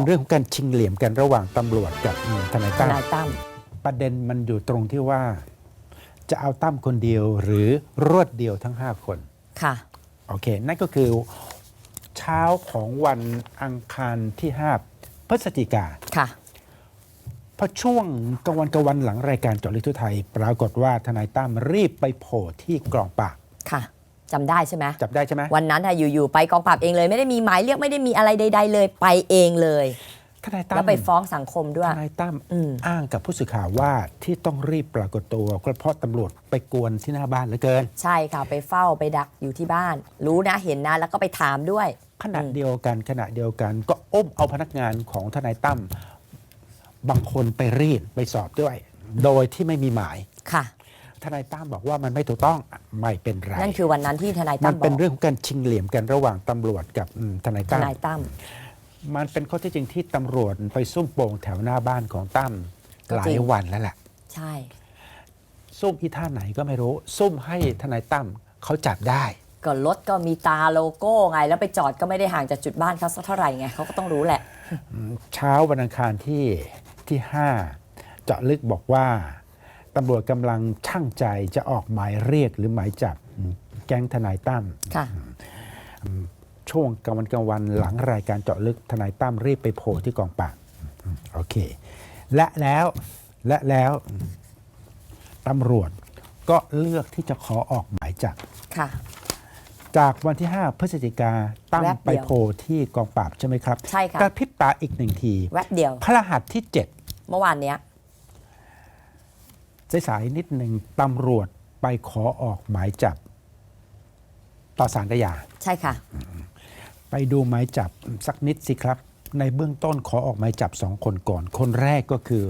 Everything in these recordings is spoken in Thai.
เป็นเรื่องของการชิงเหลี่ยมกันระหว่างตำรวจกับอืมทนายทตั้มนายตั้มประเด็นมันอยู่ตรงที่ว่า จะเอาตั้มคนเดียวหรือรวดเดียวทั้ง 5 คนค่ะโอเค นั่นก็คือเช้าของวันอังคารที่ 5 พฤศจิกาค่ะพอช่วงกลางวันกลางวันหลังรายการเจาะลึกทั่วไทย ปรากฏว่าทนายตั้มรีบไปโผล่ที่กองปราบค่ะ จำได้ใช่ไหมจับได้ใช่ไหมวันนั้นอะอยู่ๆไปกองปราบเองเลย ไม่ได้มีหมายเรียกไม่ได้มีอะไรใด ๆ เลยไปเองเลย ทนายตั้แล้มวไปฟ้องสังคมด้วยทนายตั้มอืม อ้างกับผู้สื่อข่าวว่าที่ต้องรีบปรากฏตัวก็เพราะตำรวจไปกวนที่หน้าบ้านเหลือเกิน ใช่ค่ะไปเฝ้าไปดักอยู่ที่บ้าน รู้นะเห็นนะแล้วก็ไปถามด้วย ขณะอืมเดียวกันขณะเดียวกันก็อ้มเอาพนักงานของทนายตั้มบางคนไปรีดไปสอบด้วย โดยที่ไม่มีหมาย ค่ะ ทนายตั้มบอกว่ามันไม่ถูกต้องไม่เป็นไรนั่นคือวันนั้นที่ทนายมัตั้นมบเป็นอกเรื่องของการชิงเหลี่ยมกันระหว่างตำรวจกับอืมทนายทตั้มนายตั้มมันเป็นข้อเที่จริงที่ตำรวจไปซุ่มโป่งแถวหน้าบ้านของตั้มก็หลาจริยงวันแล้วแหละใช่ ซุ่มที่ท่าไหนก็ไม่รู้ ซุ่มให้ทนายตั้มเขาจับได้ก็รถก็มีตาโลโก้ไง แล้วไปจอดก็ไม่ได้ห่างจากจุดบ้านเขาสักเท่าไหร่ไงเขาก็ต้องรู้แหละ เช้าวันอังคารที่ที่ 5 เจาะลึกบอกว่า ตำรวจกำลังช่างใจจะออกหมายเรียกหรือหมายจับแก๊งทนายตั้มค่ะ ช่วงกลางวันกลางวันหลังรายการเจาะลึกทนายตั้มรีบไปโผล่ที่กองปราบโอเค และแล้วและแล้วตำรวจก็เลือกที่จะขอออกหมายจับค่ะ จากวันที่ 5 พฤศจิกาตั้มแวบเดียวไปโผล่ที่กองปราบใช่ไหมครับใช่ค่ะกระพริบตาอีกหนึ่งที แวบเดียวพระรหัสที่ 7 เมื่อวานเนี้ย สายๆนิดหนึ่งตำรวจไปขอออกหมายจับ ต่อสารอาญาใช่ค่ะ ไปดูหมายจับสักนิดสิครับ ในเบื้องต้นขอออกหมายจับสองคนก่อน คนแรกก็คือ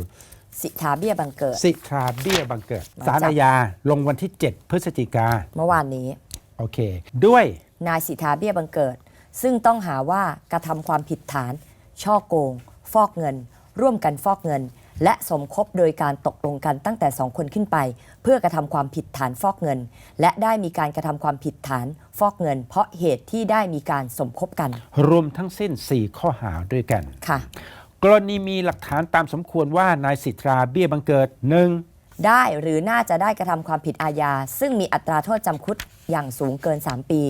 สิทธาเบี้ยบังเกิด สิทธาเบี้ยบังเกิด หมายจับ สารอาญาลงวันที่ 7 พฤศจิกาเมื่อวานนี้ โอเค ด้วยนายสิทธาเบี้ยบังเกิด ซึ่งต้องหาว่ากระทำความผิดฐาน ช่อโกง ฟอกเงิน ร่วมกันฟอกเงิน และสมคบโดยการตกลงกันตั้งแต่ 2 คนขึ้นไป เพื่อกระทำความผิดฐานฟอกเงิน และได้มีการกระทำความผิดฐานฟอกเงิน เพราะเหตุที่ได้มีการสมคบกัน รวมทั้งสิ้น 4 ข้อหาด้วยกัน ค่ะ กรณีมีหลักฐานตามสมควรว่านายสิทธาเบี้ยบังเกิดหนึ่งได้หรือน่าจะได้กระทำความผิดอาญา ซึ่งมีอัตราโทษจำคุกอย่างสูงเกิน 3 ปี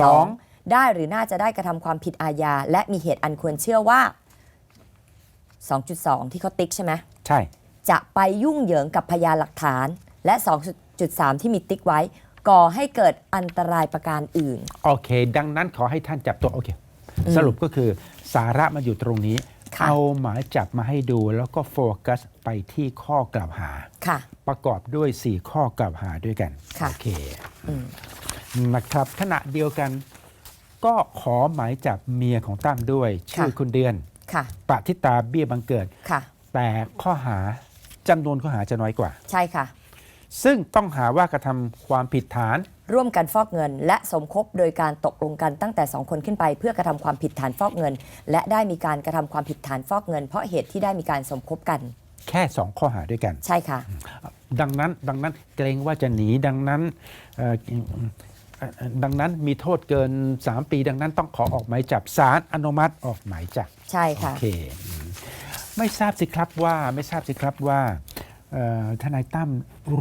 สองได้หรือน่าจะได้กระทำความผิดอาญาและมีเหตุอันควรเชื่อว่า 2.2 ที่เขาติ๊กใช่ไหมใช่ จะไปยุ่งเหยิงกับพยานหลักฐาน และ 2.3 ที่มีติ๊กไว้ ก่อให้เกิดอันตรายประการอื่น โอเค ดังนั้นขอให้ท่านจับตัวโอเค สรุปก็คือสาระมันอยู่ตรงนี้ ค่ะ เอาหมายจับมาให้ดูแล้วก็โฟกัสไปที่ข้อกล่าวหา ค่ะ ประกอบด้วย 4 ข้อกล่าวหาด้วยกัน ค่ะโอเคอืม นะครับขณะเดียวกันก็ขอหมายจับเมียของตั้มด้วย ชื่อคุณเดือน ค่ะ ปฏิตาเบี้ยบังเกิด ค่ะ แต่ข้อหาจำนวนข้อหาจะน้อยกว่า ใช่ค่ะ ซึ่งต้องหาว่ากระทำความผิดฐาน ร่วมกันฟอกเงิน และสมคบโดยการตกลงกันตั้งแต่ 2 คนขึ้นไป เพื่อกระทำความผิดฐานฟอกเงิน และได้มีการกระทำความผิดฐานฟอกเงิน เพราะเหตุที่ได้มีการสมคบกัน แค่ 2 ข้อหาด้วยกัน ใช่ค่ะ ดังนั้นดังนั้นเกรงว่าจะหนีดังนั้นเอ่อเอ่อดังนั้นมีโทษเกิน 3 ปี ดังนั้นต้องขอออกหมายจับสารอนุมัติออกหมายจับ ใช่โอค่ะเคอืมไม่ทราบสิครับว่าไม่ทราบสิครับว่าเอ่อทนายตั้ม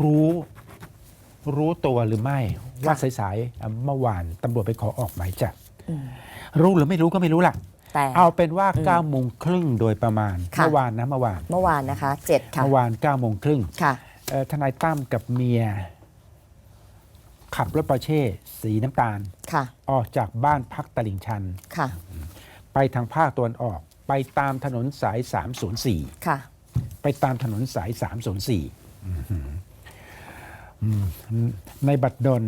รู้รู้ตัวหรือไม่ ว่าสายๆเอ่อเมื่อวานตำรวจไปขอออกหมายจับอืม รู้หรือไม่รู้ก็ไม่รู้ล่ะ แต่ เอาเป็นว่าอืม9โมงครึ่งโดยประมาณค่ะ เมื่อวานนะเมื่อวานเมื่อวานนะคะเจ็ดค่ะ เมื่อวาน9โมงครึ่งค่ะ เอ่อทนายตั้มกับเมีย ขับรถปอร์เช่สีน้ำตาล ค่ะ ออกจากบ้านพักตลิ่งชัน ค่ะ ไปทางภาคตะวันออก ไปตามถนนสาย 304 ค่ะ ไปตามถนนสาย 304อื้อหืออืมในบัดดล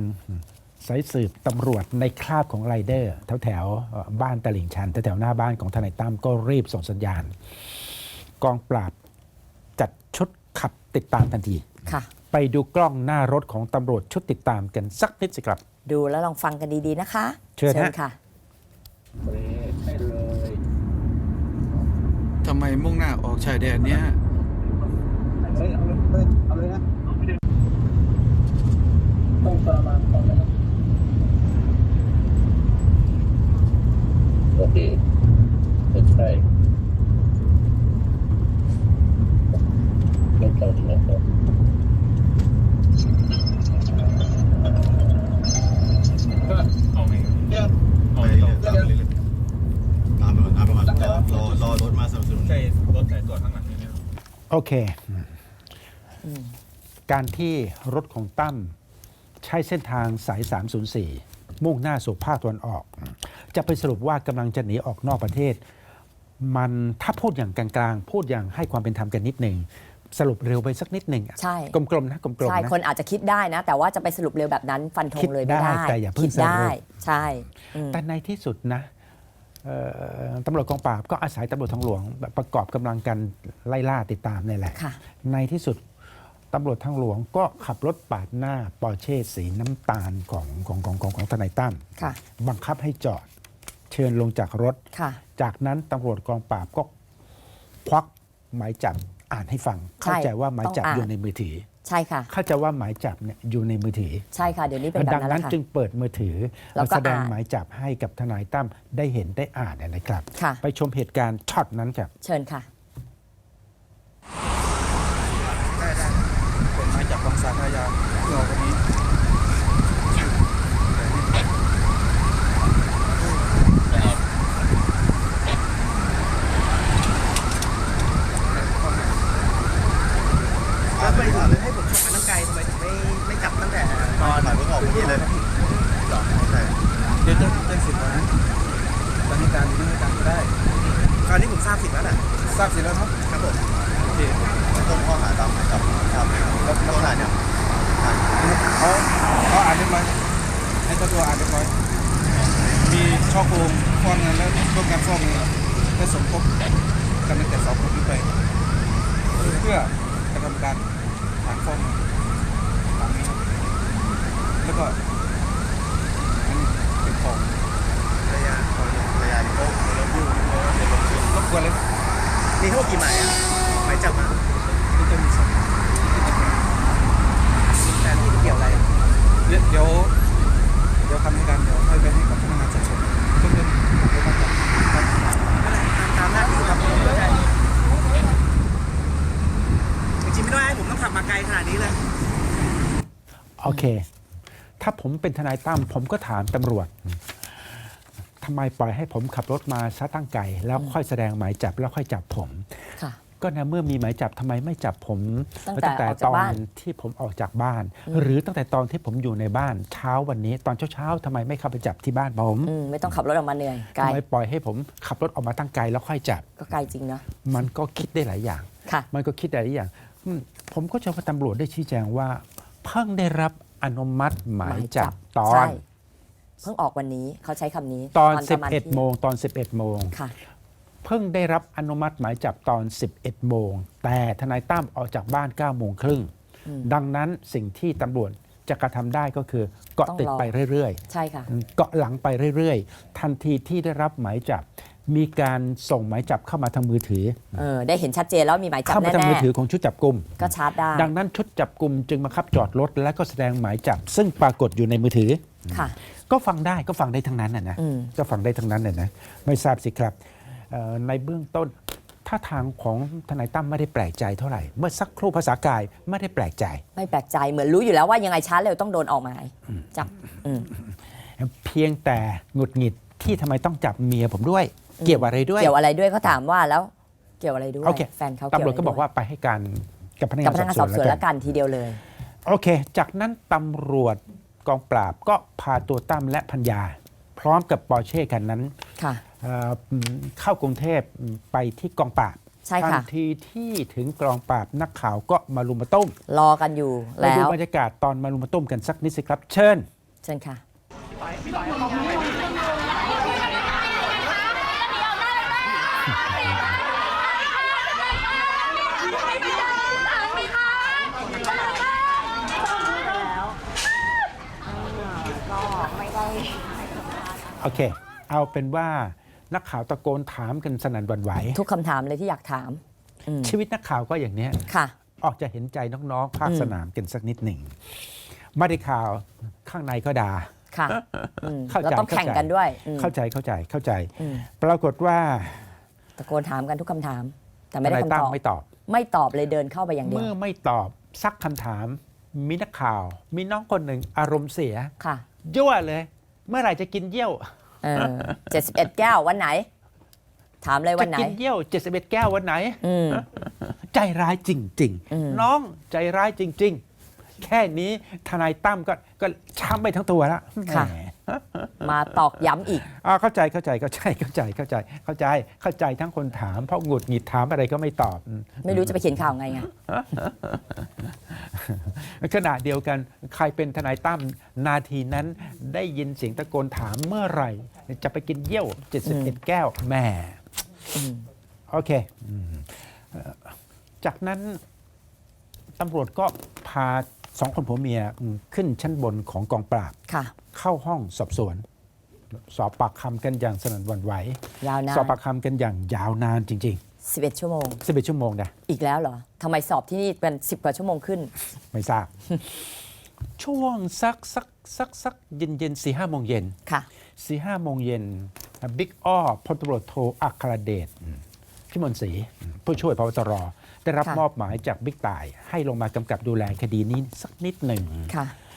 สายสืบตำรวจในคราบของไรเดอร์แถวแถวๆเอ่อบ้านตลิ่งชันแถวแถวๆหน้าบ้านของทนายตั้มก็รีบส่งสัญญาณ กองปราบจัดชุดขับติดตามทันทีค่ะไปดูกล้องหน้ารถของตำรวจชุดติดตามกันสักนิดสิครับ ดูแล้วลองฟังกันดี ๆ นะคะ เชิญฮะค่ะ ทำไมมุ่งหน้าออกชายแดนเนี้ยเอาเลยเอาเลยนะต้องประมาณก่อนนะคโอเคไม่ใช่ไม่ต้องที่ครับเรื่องเอาไปเย ช่รถสายตรวจข้างหลังนี่ไหมครับโอเค การที่รถของตั้มใช้เส้นทางสาย 304 มุ่งหน้าสู่ภาคตะวันออก จะไปสรุปว่ากำลังจะหนีออกนอกประเทศ มันถ้าพูดอย่างกลางๆ พูดอย่างให้ความเป็นธรรมกันนิดหนึ่งสรุปเร็วไปสักนิดหนึ่งใช่กลมๆนะกลมใช่ๆนะคนอาจจะคิดได้นะ แต่ว่าจะไปสรุปเร็วแบบนั้นฟันธงเลยไม่คิดได้ได้แต่อย่าเพิ่งคิดได้สรุปใช่อืมแต่ในที่สุดนะเอ่อ ตำรวจกองปราบก็อาศัยตำรวจทางหลวงแบบประกอบกำลังกันไล่ล่าติดตามนี่แหละ ค่ะ ในที่สุดตำรวจทางหลวงก็ขับรถปาดหน้าปอร์เช่สีน้ำตาลของของของของของทนายตั้มค่ะ บังคับให้จอดเชิญลงจากรถ ค่ะ จากนั้นตำรวจกองปราบก็ควักหมายจับอ่านให้ฟังใช่เข้าใจว่าหมายจับต้องอ่าน อยู่ในมือถือ ใช่ค่ะ เข้าใจว่าหมายจับเนี่ยอยู่ในมือถือ ใช่ค่ะ เดี๋ยวนี้เป็นแบบดังนั้นนั้แล้นวค่ะ จึงเปิดมือถือแล้วก็แสดงอ่านหมายจับให้กับทนายตั้มได้เห็นได้อ่านเนี่ยนะครับ ค่ะ ไปชมเหตุการณ์ช็อตนั้นครับ เชิญค่ะกฎหมายจับของศาลอาญาเมื่อวันนี้ แล้วทำไมถึงให้ผมขับมาตั้งไกลทำไมถึงไม่ไม่จับตั้งแต่ตอนหมายเพิ่งออกพื้นที่เลยหรอใช่ เดี๋ยวจะได้สิทธิ์วันนั้นจะให้การหรือไม่ให้การก็ได้ คราวนี้ผมทราบสิทธิ์แล้วแหละ ทราบสิทธิ์แล้วเนาะ ครับผม โอเค ต้นข้อหาตามหมายจับครับแล้วข้อหาเนี่ย เขาเขาอ่านเรียบร้อยให้เจ้าตัวอ่านเรียบร้อย มีช่อโกงฟ้อนเงินและร่วมกันฟ้องเงินและสมคบกันตั้งแต่สองคนขึ้นไป เพื่อกระทำการฐานฟ้องเงินตามนี้ครับแล้วก็อันนี้เป็นของ ภรรยาภรรยาเขาเราอยู่เขาเดี๋ยวลงชื่อ รบกวนเลย มีทั้งหมด กี่หมายอะหมายจับมานี่จะมีสองแต่ที่เกี่ยวอะไรเดี๋ยวเดี๋ยวคำให้การเดี๋ยวให้ไปให้กับพนักงานสอบสวนเพิ่มเติมเดี๋ยวมาจับครับอะไรตามหน้าที่ครับผมจริงๆไม่ต้องให้ผมต้องขับมาไกลขนาดนี้เลยโอเค ถ้าผมเป็นทนายตั้มผมก็ถามตำรวจำไมปล่อยให้ผมขับรถมาซะตั้งไกลแล้วค่อยแสดงหมายจับแล้วค่อยจับผม ค่ะ ก็นะเมื่อมีหมายจับทำไมไม่จับผมตั้งแต่ออกจากตอบ้านนที่ผมออกจากบ้านหรือตั้งแต่ตอนที่ผมอยู่ในบ้านเช้าวันนี้ตอนเช้าๆทำไมไม่เข้าไปจับที่บ้านผมอืมไม่ต้องขับรถออกมาเหนื่อยไกลทำไมปล่อยให้ผมขับรถออกมาตั้งไกลแล้วค่อยจับ ก็ไกลจริงเนาะมันก็คิดได้หลายอย่าง ค่ะ มันก็คิดได้หลายอย่างอืมผมก็จะว่าตำรวจได้ชี้แจงว่า เพิ่งได้รับอนุมัติหมายจับตอใช่น เพิ่งออกวันนี้เขาใช้คำนี้ตอน ประมาณ11 โมงตอน 11 โมง ค่ะ เพิ่งได้รับอนุมัติหมายจับตอน 11 โมง แต่ทนายตั้มออกจากบ้าน 9 โมงครึ่ง ดังนั้นสิ่งที่ตำรวจจะกระทำได้ก็คือเกาะติดต้องรอ ไปเรื่อยใช่ค่ะ ๆ เกาะหลังไปเรื่อยๆ ทันทีที่ได้รับหมายจับ มีการส่งหมายจับเข้ามาทางมือถือ เออ ได้เห็นชัดเจนแล้วมีหมายจับเข้ามาทางแน่มือถือของชุดจับกลุ่ม ๆก็ชาร์จได้ ดังนั้นชุดจับกลุ่มจึงมาขับจอดรถและก็แสดงหมายจับ ซึ่งปรากฏอยู่ในมือถือ ค่ะ ก็ฟังได้ก็ฟังได้ทั้งนั้นนะนะอืมก็ฟังได้ทั้งนั้นน่ะนะไม่ทราบสิครับเอ่อในเบื้องต้นท่าทางของทนายตั้มไม่ได้แปลกใจเท่าไหร่ เมื่อสักครู่ภาษากายไม่ได้แปลกใจ ไม่แปลกใจเหมือนรู้อยู่แล้วว่ายังไงช้าเร็วต้องโดนออกหมายจับอืมเพียงแต่หงุดหงิดที่ทำไมต้องจับเมียผมด้วย เกี่ยวอะไรด้วย เกี่ยวอะไรด้วยเขาถามว่าแล้ว เกี่ยวอะไรด้วยโอเคแฟนเขาเกี่ยวตำรวจก็บอกว่าไปให้การกับพนักกับงานพนักงานสสออบบสสววนนแล้แล้ววกันกันทีเดียวเลย โอเค จากนั้นตำรวจ กองปราบก็พาตัวตั้มและพัญญา พร้อมกับปอร์เช่คันนั้นค่ะ เอ่อเข้ากรุงเทพไปที่กองปราบใช่ทัค่ะทีที่ถึงกองปราบนักข่าวก็มารุมมาต้มรอกันอยู่ไปแล้ดูว บรรยากาศตอนมารุมมาต้มกันสักนิดสิครับ เชิญ เชิญค่ะ โอเค เอาเป็นว่านักข่าวตะโกนถามกันสนั่นหวั่นไหว ทุกคำถามเลยที่อยากถามอืมชีวิตนักข่าวก็อย่างเนี้ย ค่ะ ออกจะเห็นใจน้อง ๆ ภาคอืม สนามกันสักนิดหนึ่งไม่ได้ข่าวข้างในก็ด่า ค่ะอืมเข้าใจ แล้วต้องแข่งกันด้วยอืมเข้าใจเข้าใจเข้าใจ อืมปรากฏว่าตะโกนถามกันทุกคำถาม แต่ทไม่ได้นายคำตั้ตมอบ ไม่ตอบ ไม่ตอบเลยเดินเข้าไปอย่างเดียวเมื่อไม่ตอบซักคำถาม มีนักข่าว มีน้องคนหนึ่งอารมณ์เสีย ค่ะ ยั่วเลย เมื่อไหร่จะกินเยี่ยวเออเจ็ดสิบเอ็ดแก้ววันไหน ถามเลยวันไหน จะกินเยี่ยว 71 แก้ววันไหน อืม ใจร้ายจริง อืม ๆ น้องใจร้ายจริง ๆ แค่นี้ทนายตั้มก็ก็ช้ำไปทั้งตัวแล้วค่ะ แหม มาตอกย้ำอีกอ่าเข้าใจเข้าใจเข้าใจเข้าใจเข้าใจเข้าใจเข้าใจทั้งคนถามเพราะหงุดหงิดถามอะไรก็ไม่ตอบอืมไม่รู้จะไปเขียนข่าวไงไงขณะเดียวกันใครเป็นทนายตั้มนาทีนั้นได้ยินเสียงตะโกนถามเมื่อไหร่ จะไปกินเยี่ยว71แก้วแหม่อืมโอเคอืมเอ่อจากนั้นตำรวจก็พาสองคนผัวเมียอืมขึ้นชั้นบนของกองปราบค่ะ เข้าห้องสอบสวน สอบปากคำกันอย่างสนั่นหวั่นไหวยาวนานสอบปากคำกันอย่างยาวนานจริง 11 ชั่วโมง ๆ 11 ชั่วโมงนะอีกแล้วเหรอทำไมสอบที่นี่เป็น10กว่าชั่วโมงขึ้น ไม่ทราบ ช่วงสักสักสักสักเย็นเย็นสี่ห้าโมงเย็น ค่ะ สี่ห้าโมงเย็นบิ๊กอ้อพลตำรวจโทอัครเดชอืมพิมลศรีอืมผู้ช่วยพบตร ได้รับค่ะ มอบหมายจากบิ๊กต่าย ให้ลงมากำกับดูแลคดีนี้สักนิดหนึ่ง ค่ะเอ่อ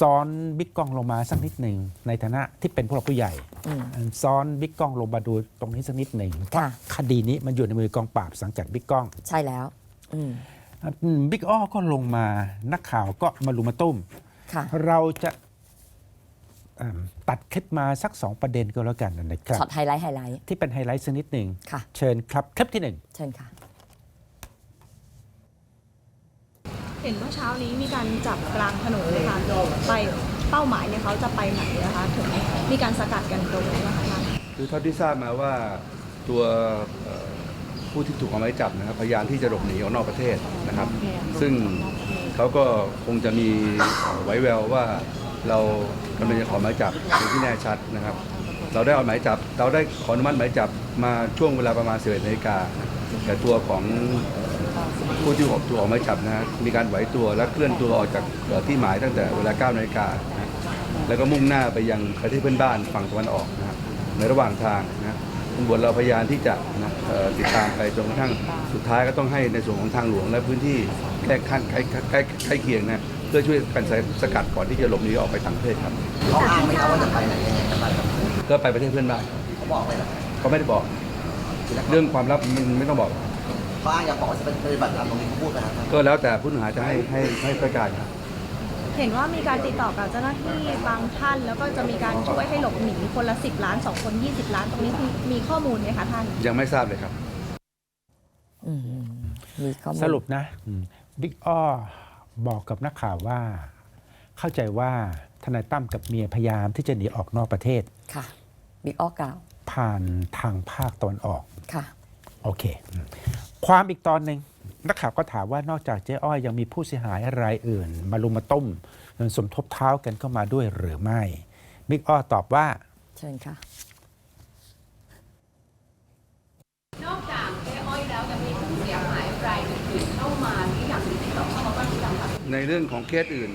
ซ้อนบิ๊กกล้องลงมาสักนิดหนึ่งในฐานะที่เป็นผู้หลักผู้ใหญ่อืมเอ่อซ้อนบิ๊กกล้องลงมาดูตรงนี้สักนิดหนึ่งเพราะค่ะคดีนี้มันอยู่ในมือกองปราบสังกัดบิ๊กกล้อง ใช่แล้วอืมอืมบิ๊กอ้อก็ลงมานักข่าวก็มาลุมมาตุ้มค่ะเราจะเอิ่มตัดคลิปมาสักสองประเด็นก็แล้วกันนะครับช็อตไฮไลท์ไฮไลท์ที่เป็นไฮไลท์สักนิดหนึ่งค่ะเชิญครับคลิปที่หนึ่งเชิญค่ะ เห็นเมื่อเช้านี้มีการจับกลางถนนเลยค่ะไปเป้าหมายเนี่ยเขาจะไปไหนนะคะถึงมีการสกัดกันตรงนี้นะคะท่านคือเท่าที่ทราบมาว่าตัวเอ่อผู้ที่ถูกออกหมายจับนะครับพยายามที่จะหลบหนีออกนอกประเทศนะครับ ซึ่งเขาก็คงจะมีไว้แววว่าเรากำลังจะขอหมายจับเป็นที่แน่ชัดนะครับ เราได้ออกหมายจับ เราได้ขออนุมัติหมายจับมาช่วงเวลาประมาณ11นาฬิกาแต่ตัวของ ผู้ที่ถูกออกหมายจับนะฮะมีการไหวตัวและเคลื่อนตัวออกจากเอ่อที่หมายตั้งแต่เวลา9นาฬิกานะฮะแล้วก็มุ่งหน้าไปยังประเทศเพื่อนบ้านฝั่งตะวันออกนะครับในระหว่างทางนะตำรวจเราพยายามที่จะนะเอ่อติดตามไปจนกระทั่งสุดท้ายก็ต้องให้ในส่วนของทางหลวงและพื้นที่ใกล้ขั้นใกล้ใกล้ใกล้เคียงนะเพื่อช่วยกันสกัดก่อนที่จะหลบหนีออกไปต่างประเทศครับเขาอ้างไหมครับว่าจะไปไหนยังไงกันบ้างครับก็ไปประเทศเพื่อนบ้านเขาบอกไหมล่ะเขาไม่ได้บอก เรื่องความลับมันไม่ต้องบอก เขาอ้างอยากบอกว่าจะเป็นปฏิบัติตามตรงนี้เขาพูดนะครับก็แล้วแต่ผู้ต้องหาจะให้ให้ให้ประกาศครับ เห็นว่ามีการติดต่อกับเจ้าหน้าที่บางท่าน แล้วก็จะมีการช่วยให้หลบหนีคนละ 10 ล้าน 2 คน 20 ล้าน ตรงนี้มีมีข้อมูลไหมคะท่าน ยังไม่ทราบเลยครับ อืมมีข้อมูล สรุปนะบิ๊กอ้อบอกกับนักข่าวว่า เข้าใจว่าทนายตั้มกับเมียพยายามที่จะหนีออกนอกประเทศ ค่ะบิ๊กอ้อกล่าวผ่านทางภาคตะวันออก ค่ะ โอเค ความอีกตอนหนึ่งนักข่าวก็ถามว่านอกจากเจ๊อ้อยยังมีผู้เสียหายรายอื่น มาลุมมาต้มสมทบเท้ากันเข้ามาด้วยหรือไม่บิ๊กอ้อตอบว่าเชิญค่ะนอกจากเจ๊อ้อยแล้วจะมีผู้เสียหายรายอื่นๆเข้ามาที่อย่างที่ติดต่อเข้ามาบ้างหรือยังคะในเรื่องของเคสอื่น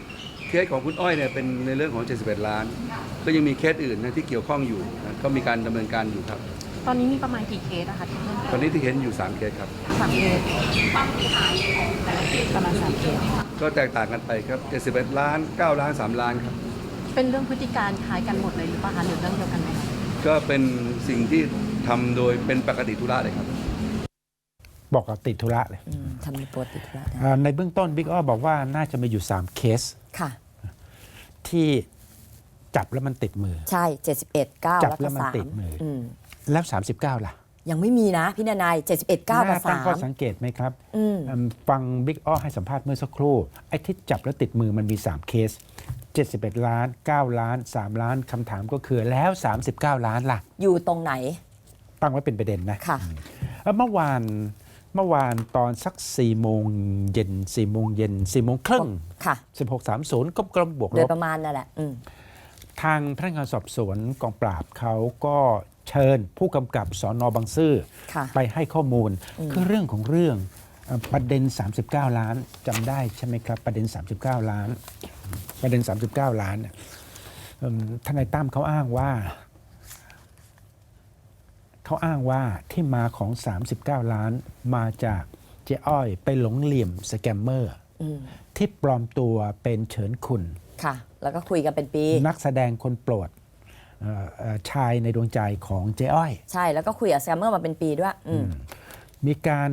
เคสของคุณอ้อยเนี่ยเป็นในเรื่องของ 71 ล้าน ก็ยังมีเคสอื่นนะที่เกี่ยวข้องอยู่นะก็มีการดำเนินการอยู่ครับ ตอนนี้มีประมาณกี่เคสอะคะที่เพิ่ม ตอนนี้ที่เห็นอยู่3เคสครับสามเคสความเสียหายของแต่ละเคสประมาณสามเคสก็แตกต่างกันไปครับ71ล้าน 9 ล้าน 3 ล้านครับ เป็นเรื่องพฤติการคล้ายกันหมดเลยหรือเปล่าคะหรือเรื่องเดียวกันไหมคะก็เป็นสิ่งที่ทำโดยเป็นปกติธุระเลยครับ บอกกับติดธุระเลยอืมทำในโปรติดธุระนะอ่าในเบื้องต้นบิ๊กอ้อบอกว่าน่าจะมีอยู่ 3 เคสค่ะ ที่จับแล้วมันติดมือ ใช่ 71 9จับแล้วแล้ก็วมันสามติดมืออืมแล้ว 39 ล่ะ ยังไม่มีนะพี่นานาย71 9กัน่าบตั้งข้อ3สังเกตไหมครับอืมอืมฟังบิ๊กอ้อให้สัมภาษณ์เมื่อสักครู่ ไอ้ที่จับแล้วติดมือมันมี 3 เคส 71 ล้าน 9 ล้าน 3 ล้านคำถามก็คือแล้ว 39 ล้านล่ะ อยู่ตรงไหน ตั้งไว้เป็นประเด็นนะค่ะเอ่อเมื่อวานเมื่อวานตอนสัก4โมงเย็น4โมงเย็น4โมงครึ่งค่ะ1630ก็กลมบวกโดลยบประมาณนั่นแหละอืมทางพนักงานสอบสวนกองปราบเขาก็ เชิญผู้กำกับสอนอบางซื่อค่ะไปให้ข้อมูล คือเรื่องของเรื่องเอ่อประเด็น 39 ล้านจำได้ใช่ไหมครับ ประเด็น 39 ล้าน ประเด็น 39 ล้านเนี่ยเอิ่มทนายตั้มเขาอ้างว่า เขาอ้างว่าที่มาของ 39 ล้านมาจากเจ๊อ้อยไปหลงเหลี่ยมสแกมเมอร์อืมที่ปลอมตัวเป็นเฉินคุณ ค่ะ แล้วก็คุยกันเป็นปี นักแสดงคนโปรดเอ่อเอ่อ ชายในดวงใจของเจ๊อ้อย ใช่แล้วก็คุยกับแซมเมอร์มาเป็นปีด้วยอืมมีการ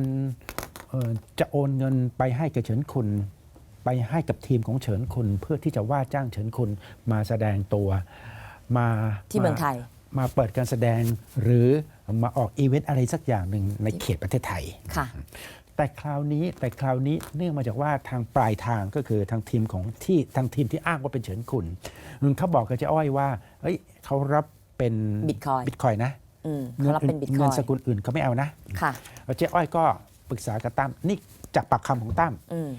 เอ่อจะโอนเงินไปให้กับเฉินคุณ ไปให้กับทีมของเฉินคุณ เพื่อที่จะว่าจ้างเฉินคุณมาแสดงตัวมาที่เมืองไทย มาเปิดการแสดงหรือมาออกอีเวนต์อะไรสักอย่างหนึ่งในเขตประเทศไทยค่ะ แต่คราวนี้แต่คราวนี้เนื่องมาจากว่าทางปลายทางก็คือทางทีมของที่ทางทีมที่อ้างว่าเป็นเฉินคุณเขาบอกกับเจ๊อ้อยว่าเฮ้ยเขารับเป็น Bitcoin บิตคอยนะอืมเขารับเป็นบิตคเงิอนยสกุลอื่นเขาไม่เอานะค่ะแล้วเจ๊อ้อยก็ปรึกษากับตั้มนี่จากปากคำของตั้มอืม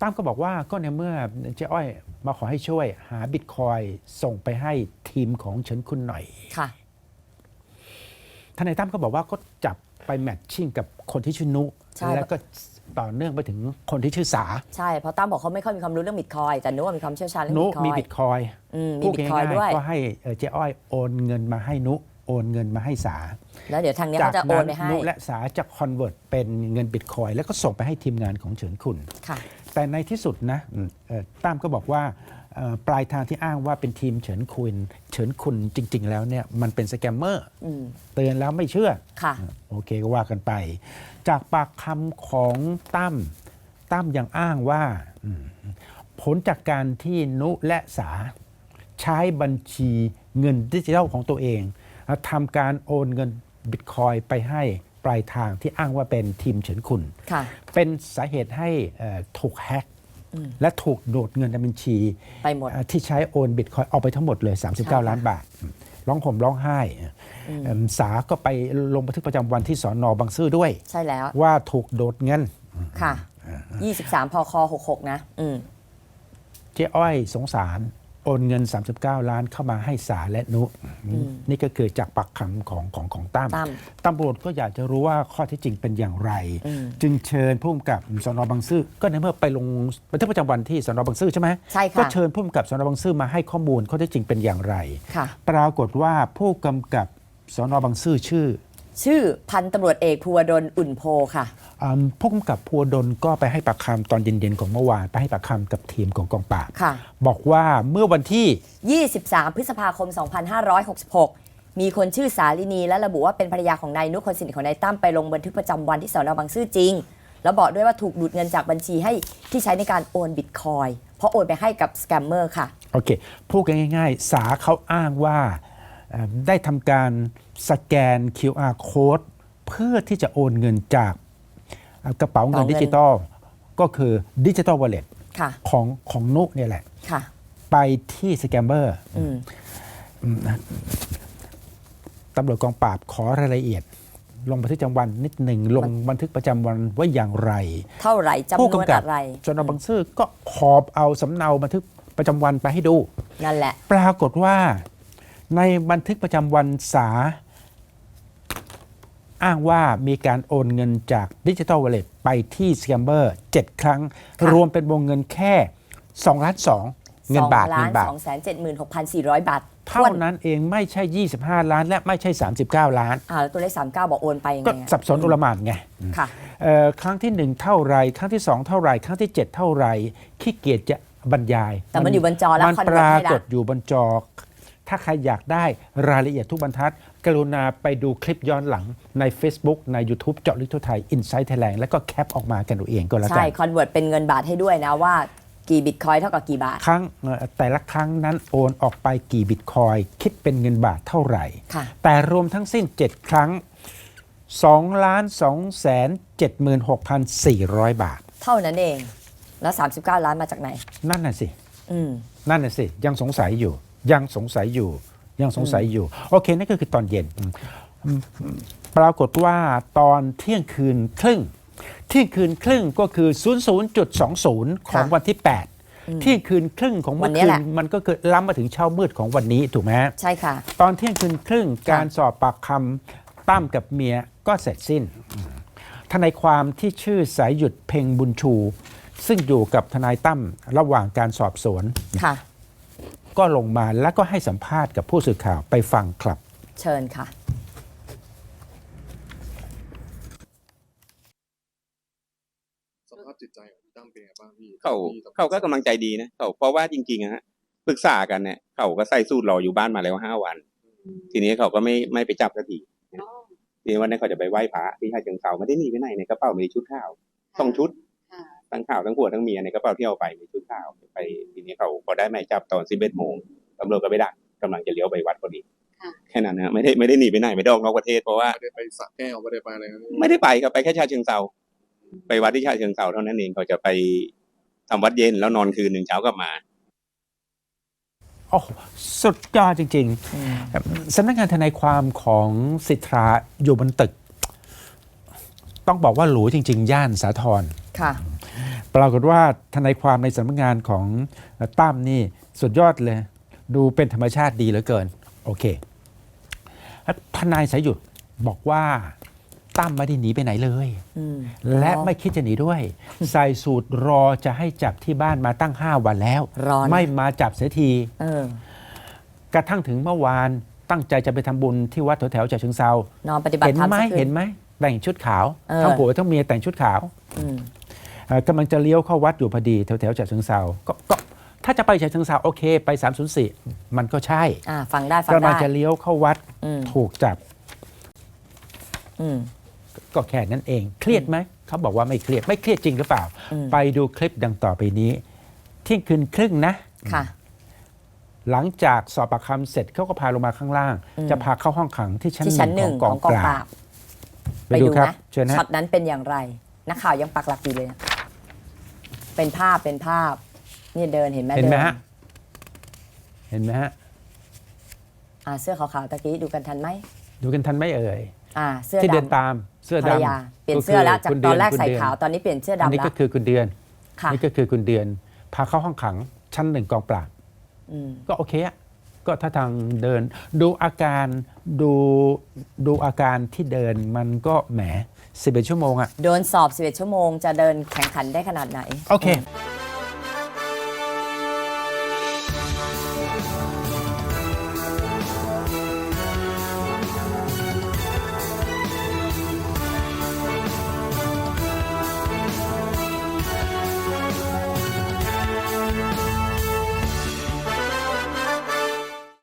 ตั้มก็บอกว่าก็ในเมื่อเจ๊อ้อยมาขอให้ช่วย หาบิตคอยส่งไปให้ทีมของเฉินคุณหน่อยค่ะทนายตั้มก็บอกว่าก็จับไปแมทชิ่งกับคนที่ชื่อนุ ใช่ แล้วก็ต่อเนื่องไปถึงคนที่ชื่อสาใช่เพราะตั้มบอกเขาไม่ค่อยมีความรู้เรื่องบิตคอยแต่นุว่ามีความเชี่ยวชาญเรื่องนุบิตคอยมีบิตคอยอืมมีพูดบิตคอยง่ายด้วยๆก็ให้เอ่อเจ๊อ้อยโอนเงินมาให้นุ โอนเงินมาให้สา แล้วเดี๋ยวทางเนี้ยจากเขาจะโอนั้นนไปให้นุและสาจะคอนเวิร์ตเป็นเงินบิตคอยแล้วก็ส่งไปให้ทีมงานของเฉินคุณค่ะแต่ในที่สุดนะอืมเอ่อตั้มก็บอกว่าเอ่อปลายทางที่อ้างว่าเป็นทีมเฉินคุณ เฉินคุณจริง ๆ แล้วเนี่ยมันเป็นสแกมเมอร์อืมเตือนแล้วไม่เชื่อค่ะโอเคก็ว่ากันไป จากปากคำของตั้มตั้มยังอ้างว่าอืมผลจากการที่นุและสาใช้บัญชีเงินดิจิทัลของตัวเอง ทำการโอนเงินบิตคอยไปให้ปลายทางที่อ้างว่าเป็นทีมเฉินคุณค่ะเป็นสาเหตุให้เอ่อถูกแฮ็กและถูกดูดเงินในบัญชีไปหมดเอ่อที่ใช้โอนบิตคอยออกไปทั้งหมดเลยใช่39 ล้านบาท ร้องห่มร้องไห้เอิ่มสาก็ไปลงบันทึกประจำวันที่สอนอบางซื่อด้วย ใช่แล้วว่าถูกโดดเงิน ค่ะ 23 พค 66 นะอืมเจ๊อ้อยสงสาร โอนเงิน 39 ล้านเข้ามาให้สาและนุ นี่ก็คือจากปากคำของของของตั้มตั้ม ตำรวจก็อยากจะรู้ว่าข้อเท็จจริงเป็นอย่างไรอืมจึงเชิญผู้กำกับสนบางซื่อก็ในเมื่อไปลงบันทึกประจำวันที่สนบางซื่อใช่ไหมใช่ค่ะ ก็เชิญผู้กำกับสนบางซื่อมาให้ข้อมูลข้อเท็จจริงเป็นอย่างไร ค่ะ ปรากฏว่าผู้กำกับสนบางซื่อชื่อ ชื่อพันตำรวจเอกภูวดลอุ่นโพค่ะอืมผู้กำกับพัวดลก็ไปให้ปากคำตอนเย็นๆของเมื่อวาน ไปให้ปากคำกับทีมของกองปราบค่ะ บอกว่าเมื่อวันที่ 23 พฤษภาคม 2566 มีคนชื่อสาลินีและระบุว่าเป็นภรรยาของนายนุคนสนิทของนายตั้มไปลงบันทึกประจำวันที่สอนอบางซื่อจริง แล้วบอกด้วยว่าถูกดูดเงินจากบัญชีให้ที่ใช้ในการโอนบิตคอยเพราะโอนไปให้กับสแกมเมอร์ค่ะ โอเคพูดกันง่าย ๆ สาเขาอ้างว่าเอ่อได้ทำการ สแกน QR code เพื่อที่จะโอนเงินจากเอ่อกระเป๋าเงินกระเป๋าเงินดิจิตอลก็คือดิจิตอลวอลเล็ตค่ะของของนุเนี่ยแหละค่ะไปที่สแกมเมอร์อืมตำรวจกองปราบขอรายละเอียด ลงบันทึกประจำวันนิดหนึ่งลงบันทึกประจำวันว่าอย่างไร เท่าไหร่จำนผู้วนกำกับอะไรสนบางซื่อก็ขอบเอาสำเนาบันทึกประจำวันไปให้ดูนั่นแหละ ปรากฏว่าในบันทึกประจำวันสา อ้างว่ามีการโอนเงินจากดิจิ t a ลวอลเล็ตไปที่สแกมเบอร์7ครั้งค่ะรวมเป็นวงเงินแค่2ล้าน2เงินบาท2เงิล้านนบาท2 7 6 4 0 0 บาท เท่านั้นเองไม่ใช่ 25 ล้าน และไม่ใช่ 39 ล้านอ่าแล้วตัวเลข39 บอกโอนไปยังก็ไงอะสับสนอุลหมานไงค่ะเอ่อครั้งที่ 1 เท่าไรครั้งที่ 2 เท่าไรครั้งที่ 7 เท่าไรขี้เกียจจะบรรยาย แต่มันอยู่บนจอแล้วมันคอนปเวิร์ตราให้กละฏอยู่บนจอ ถ้าใครอยากได้รายละเอียดทุกบรรทัด กรุณาไปดูคลิปย้อนหลังใน Facebook ใน YouTube เจาะลึกทั่วไทย Insight Thailand แล้วก็แคปออกมากันเอาเองก็แล้วกัใช่นคอนเวิร์ตเป็นเงินบาทให้ด้วยนะว่ากี่บิตคอยเท่ากับกี่บาท ครั้งเอ่อแต่ละครั้งนั้นโอนออกไปกี่บิตคอยคิดเป็นเงินบาทเท่าไหร่ ค่ะ แต่รวมทั้งสิ้น 7 ครั้ง2ล้าน2แสน76,400 บาท เท่านั้นเอง แล้ว 39 ล้านมาจากไหน นั่นน่ะสิ อืม นั่นน่ะสิ ยังสงสัยอยู่ ยังสงสัยอยู่ ยังสงสัยอยู่ โอเค นั่นก็คือตอนเย็นอืมอืมปรากฏว่าตอนเที่ยงคืนครึ่ง เที่ยงคืนครึ่งก็คือ 00.20 ของค่ะวันที่ 8 เที่ยงคืนครึ่งของวัเมื่อนนี้คืแหนละมันก็คือล้ำมาถึงเช้ามืดของวันนี้ถูกไหมฮะใช่ค่ะ ตอนเที่ยงคืนครึ่งการสอบปากคำตั้มกับเมียก็เสร็จสิ้นทนายความที่ชื่อสายหยุดเพ่งบุญชู ซึ่งอยู่กับทนายตั้มระหว่างการสอบสวนค่ะ ก็ลงมาแล้วก็ให้สัมภาษณ์กับผู้สื่อข่าวไปฟังครับ เชิญค่ะ สภาพจิตใจของพี่ตั้มเป็นไงบ้างพี่เขาที่ต้องเขาก็กำลังใจดีนะเขาเพราะว่าจริงๆอะฮะปรึกษากันเนี่ยเขาก็ใส่สูตรรออยู่บ้านมาแล้วห้าวัน ทีนี้เขาก็ไม่ไม่ไปจับสักทีทีนี้วันนั้นเขาจะไปไหว้พระที่ชาเชิงเซาไม่ได้หนีไปไหนในกระเป๋ามีชุดข้าวสองชุด ทั้งข่าวทั้งผัวทั้งเมียในกระเป๋าที่เอาไปมีชุดข้าวไปทีนี้เขาพอได้หมายจับตอนสิบเอ็ดโมงตำรวจก็ไปดักกำลังจะเลี้ยวไปวัดพอดีแค่นั้นนะไม่ได้ไม่ได้หนีไปไหนไม่ได้ออกนอกประเทศเพราะว่าไม่ได้ไปสระแก้วไม่ได้ไปอะไรนะไม่ได้ไปครับไปแค่ชาเชิงเซาไปวัดที่ชาเชิงเซาเท่านั้นเองเขาจะไปทำวัดเย็นแล้วนอนคืนหนึ่งเช้ากลับมาโอ้โหสุดยอดจริงๆสำนักงานทนายความของสิทธาอยู่บนตึก ต้องบอกว่าหรูจริง ๆ ย่านสาทร ค่ะ ปรากฏว่าทนายความในสำนักงานของตั้มนี่สุดยอดเลย ดูเป็นธรรมชาติดีเหลือเกิน โอเค ทนายสายหยุดบอกว่าตั้มไม่ได้หนีไปไหนเลยอืมและรอไม่คิดจะหนีด้วย ใส่สูตรรอจะให้จับที่บ้านมาตั้ง5วันแล้วรอนะไม่มาจับเสียทีเออกระทั่งถึงเมื่อวานตั้งใจจะไปทำบุญที่วัดแถวๆฉะเชิงเซานอนปฏิบัติเห็นธรรมไหมสักคืเห็นไหมแต่งชุดขาวเออทั้งผัวทั้งเมียแต่งชุดขาวอืมเอ่อ กำลังจะเลี้ยวเข้าวัดอยู่พอดีแถวๆฉะเชิงเซาก็ก็ถ้าจะไปฉะเชิงเซาโอเค ไป 304 มันก็ใช่อ่าฟังได้ฟังกำลัได้งจะเลี้ยวเข้าวัดอืมถูกจับอืมก็แค่นั้นเอง เครียดไหมเขาบอกว่าไม่เครียดไม่เครียดจริงหรือเปล่าอืมไปดูคลิปดังต่อไปนี้ เที่ยงคืนครึ่งนะค่ะหลังจากสอบปากคำเสร็จเขาก็พาลงมาข้างล่างอืมจะพาเข้าห้องขังที่ชั้นที่หชั้นนึ่หงนึ่งขขอองงกกอองงปปราราบบไปไปดูดูครับนะเชิญนะช็อตนั้นเป็นอย่างไร นักข่าวยังปักหลักอยู่เลยนะ เป็นภาพเป็นภาพ นี่เดินเห็นไหมเห็นไหมดิฮะ เห็นไหมฮะ อ่าเสื้อขาวๆตะกี้ดูกันทันไหมดูกันทันไหมเอ่ย อ่า เสื้อที่เดินดำตามเสื้อภรรดำยาเปลี่ยนเสื้อแล้วจากคุณตเดือนแรกคุณใส่เดืขาวตอนนี้เปลี่ยนเสื้ออันดำนี้แล้ก็วคือคุณเดือน ค่ะนี่ก็คือคุณเดือน พาเข้าห้องขังชั้นหนึ่งกองปราบ อืมก็โอเคอะก็ถ้าทางเดิน ดูอาการดูดูอาการที่เดินมันก็แหม 11 ชั่วโมงอะโดนสอบ 11 ชั่วโมง จะเดินแข่งขันได้ขนาดไหน โอเคม